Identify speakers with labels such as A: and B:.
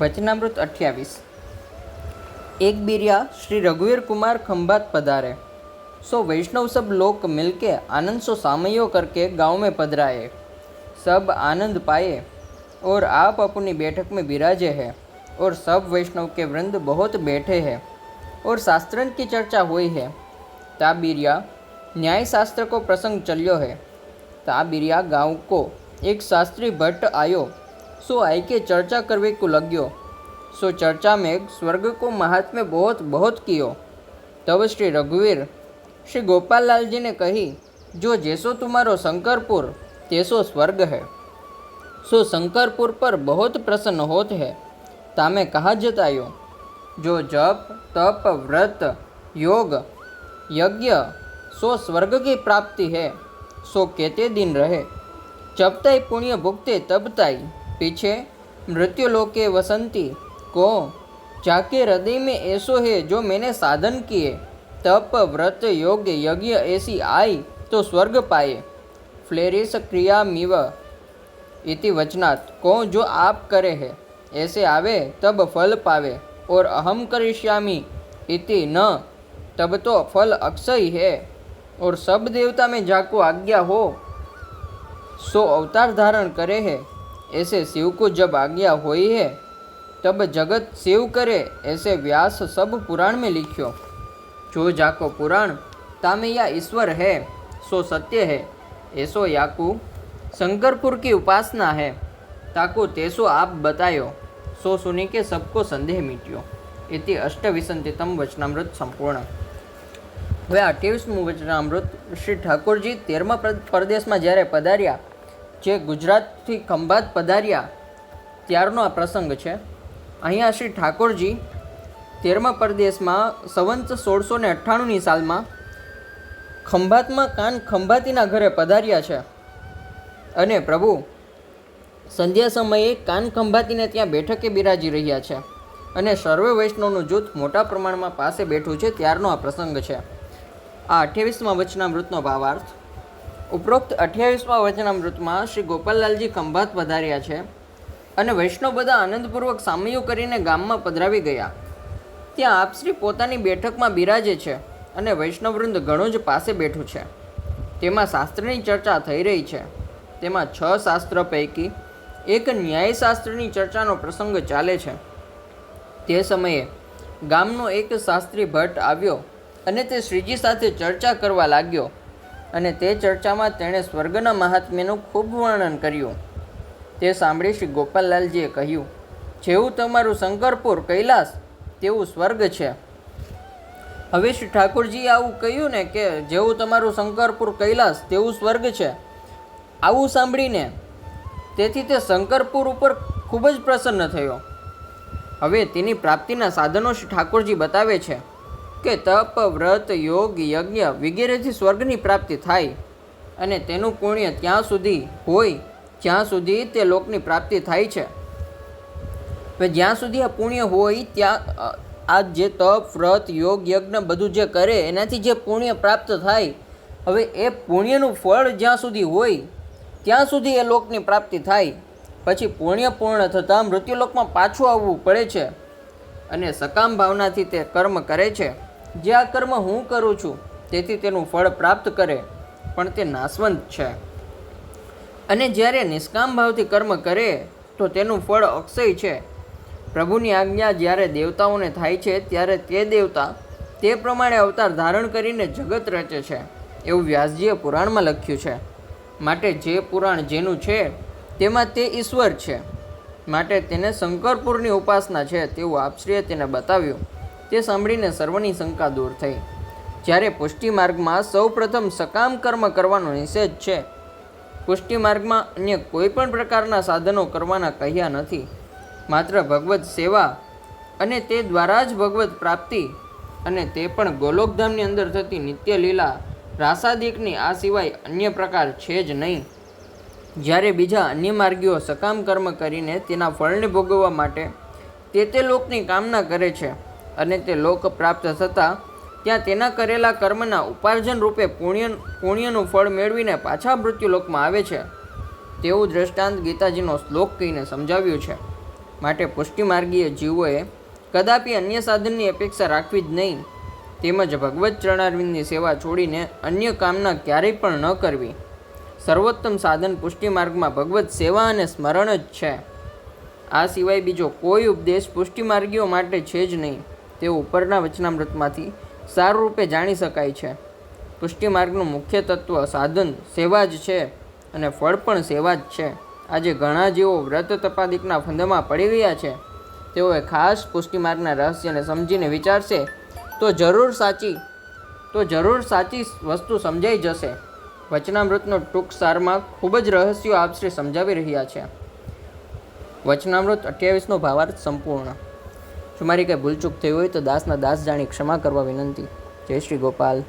A: વચનામૃત અઠ્યાવીસ એક बिरिया श्री रघुवीर कुमार खंभात पधारे सो वैष्णव सब लोग मिलके आनंद सो सामयो करके गांव में पधराए सब आनंद पाए और आप अपनी बैठक में विराजे हैं और सब वैष्णव के वृंद बहुत बैठे हैं और शास्त्रन की चर्चा हुई है ताबिरिया न्याय शास्त्र को प्रसंग चलियो है ताबिरिया गांव को एक शास्त्री भट्ट आयो सो आई के चर्चा करवे को लग्यो। सो चर्चा में स्वर्ग को महात्म्य बहुत बहुत कियो। तब श्री रघुवीर श्री गोपाल लाल जी ने कही, जो जैसो तुम्हारो शंकरपुर, तैसो स्वर्ग है। सो शंकरपुर पर बहुत प्रसन्न होत है। तामे कहा जतायो? जो जप, तप, व्रत, योग, यज्ञ, सो स्वर्ग की प्राप्ति है। सो केते दिन रहे? जबताई पुण्य भुगते तबताई पीछे मृत्यु लोके वसंती को जाके हृदय में ऐसो है जो मैंने साधन किए। तप, व्रत, योग, यज्ञ ऐसी आई तो स्वर्ग पाए। फ्लेरिस क्रिया मीव इति वचनात् को जो आप करे है, ऐसे आवे तब फल पावे। और अहम करिष्यामि इति न, तब तो फल अक्षय है। और सब देवता में जाको आज्ञा हो, सो अवतार धारण करे है। ऐसे शिव को जब आज्ञा हुई है तब जगत शिव करे ऐसे व्यास सब पुराण में लिखियो जो जाको पुराण तामे या ईश्वर है सो सत्य है ऐसो याकू शंकरपुर की उपासना है ताको तेसो आप बतायो सो सुनी के सबको संदेह मीट्यो इति अष्टविसंतितम वचनामृत સંપૂર્ણ હવે અઠ્યાવીસમું વચનામૃત શ્રી ઠાકોરજી તેરમા પ્ર- પ્રદેશમાં જ્યારે પધાર્યા જે ગુજરાતથી ખંભાત પધાર્યા ત્યારનો આ પ્રસંગ છે. અહીંયા શ્રી ઠાકોરજી તેરમા પરદેશમાં સંવંત સોળસો ને અઠ્ઠાણુંની સાલમાં ખંભાતમાં કાન ખંભાતીના ઘરે પધાર્યા છે. અને પ્રભુ, સંધ્યા સમયે કાન ખંભાતીને ત્યાં બેઠકે બિરાજી રહ્યા છે અને સર્વે વૈષ્ણવનું જૂથ મોટા પ્રમાણમાં પાસે બેઠું છે ત્યારનો આ પ્રસંગ છે. આ અઠ્યાવીસમાં વચનામૃતનો ભાવાર્થ ઉપરોક્ત અઠ્યાવીસમાં વચનામૃતમાં શ્રી ગોપાલલાલજી ખંભાત પધાર્યા છે અને વૈષ્ણવ બધા આનંદપૂર્વક સામયું કરીને ગામમાં પધરાવી ગયા. ત્યાં આપશ્રી પોતાની બેઠકમાં બિરાજે છે અને વૈષ્ણવવૃંદ ઘણું જ પાસે બેઠું છે. તેમાં શાસ્ત્રની ચર્ચા થઈ રહી છે. તેમાં છ શાસ્ત્ર પૈકી એક ન્યાયશાસ્ત્રની ચર્ચાનો પ્રસંગ ચાલે છે. તે સમયે ગામનો એક શાસ્ત્રી ભટ્ટ આવ્યો અને તે શ્રીજી સાથે ચર્ચા કરવા લાગ્યો અને તે ચર્ચામાં તેણે સ્વર્ગના મહાત્મ્યનું ખૂબ વર્ણન કર્યું. તે સાંભળી શ્રી ગોપાલલાલજીએ કહ્યું, જેવું તમારું શંકરપુર કૈલાસ, તેવું સ્વર્ગ છે. હવે શ્રી ઠાકોરજીએ આવું કહ્યું ને કે, જેવું તમારું શંકરપુર કૈલાસ, તેવું સ્વર્ગ છે. આવું સાંભળીને તેથી તે શંકરપુર ઉપર ખૂબ જ પ્રસન્ન થયો. હવે તેની પ્રાપ્તિના સાધનો શ્રી ઠાકોરજી બતાવે છે. કે તપ, વ્રત, યોગ, યજ્ઞ વગેરેથી સ્વર્ગની પ્રાપ્તિ થાય અને તેનું પુણ્ય ત્યાં સુધી હોય, જ્યાં સુધી તે લોકની પ્રાપ્તિ થાય છે. જ્યાં સુધી આ પુણ્ય હોય, ત્યાં આ જે તપ, વ્રત, યોગ, યજ્ઞ બધું જે કરે, એનાથી જે પુણ્ય પ્રાપ્ત થાય, હવે એ પુણ્યનું ફળ જ્યાં સુધી હોય, ત્યાં સુધી એ લોકની પ્રાપ્તિ થાય. પછી પુણ્ય પૂર્ણ થતાં મૃત્યુલોકમાં પાછું આવવું પડે છે અને સકામ ભાવનાથી તે કર્મ કરે છે. જે આ કર્મ હું કરું છું, તેથી તેનું ફળ પ્રાપ્ત કરે, પણ તે નાશવંત છે. અને જ્યારે નિષ્કામ ભાવથી કર્મ કરે, તો તેનું ફળ અક્ષય છે. પ્રભુની આજ્ઞા જ્યારે દેવતાઓને થાય છે, ત્યારે તે દેવતા તે પ્રમાણે અવતાર ધારણ કરીને જગત રચે છે. એવું વ્યાસજીએ પુરાણમાં લખ્યું છે. માટે જે પુરાણ જેનું છે, તેમાં તે ઈશ્વર છે. માટે તેને શંકરપુરની ઉપાસના છે, તેવું આપશ્રીએ તેને બતાવ્યું. તે સાંભળીને સર્વની શંકા દૂર થઈ. જ્યારે પુષ્ટિ માર્ગમાં સૌપ્રથમ સકામ કર્મ કરવાનો નિષેધ છે પુષ્ટિ માર્ગમાં અન્ય કોઈ પણ પ્રકારના સાધનો કરવાના કહ્યા નથી. માત્ર ભગવત સેવા અને તે દ્વારા જ ભગવત પ્રાપ્તિ અને તે પણ ગોલોકધામની અંદર થતી નિત્ય લીલા રાસાદિકની આ સિવાય અન્ય પ્રકાર છે જ નહીં. જ્યારે બીજા અન્ય માર્ગીઓ સકામ કર્મ કરીને તેના ફળને ભોગવવા માટે તે તે લોકની કામના કરે છે અને તે લોક પ્રાપ્ત થતાં ત્યાં તેના કરેલા કર્મના ઉપાર્જન રૂપે પુણ્ય પુણ્યનું ફળ મેળવીને પાછા મૃત્યુલોકમાં આવે છે. તેવું દ્રષ્ટાંત ગીતાજીનો શ્લોક કહીને સમજાવ્યું છે. માટે પુષ્ટિમાર્ગીય જીવોએ કદાપી અન્ય સાધનની અપેક્ષા રાખવી જ નહીં. તેમજ ભગવત ચરણારવિંદની સેવા છોડીને અન્ય કામના ક્યારેય પણ ન કરવી. સર્વોત્તમ સાધન પુષ્ટિમાર્ગમાં ભગવત સેવા અને સ્મરણ જ છે. આ સિવાય બીજો કોઈ ઉપદેશ પુષ્ટિમાર્ગીઓ માટે છે જ નહીં. તે ઉપરના વચનામૃતમાંથી સારું રૂપે જાણી શકાય છે. પુષ્ટિમાર્ગનું મુખ્ય તત્વ સાધન સેવા જ છે અને ફળ પણ સેવા જ છે. આજે ઘણા જેઓ વ્રત તપાદિકના ફંદમાં પડી ગયા છે. તેઓએ ખાસ પુષ્ટિમાર્ગના રહસ્યને સમજીને વિચારશે, તો જરૂર સાચી, તો જરૂર સાચી વસ્તુ સમજાઈ જશે. વચનામૃતનો ટૂંક સારમાં ખૂબ જ રહસ્યો આપશ્રી સમજાવી રહ્યા છે. વચનામૃત અઠ્યાવીસનો ભાવાર્થ સંપૂર્ણ. જો મારી કંઈ ભૂલચૂક થઈ હોય તો દાસના દાસ જાણી ક્ષમા કરવા વિનંતી. જય શ્રી ગોપાલ.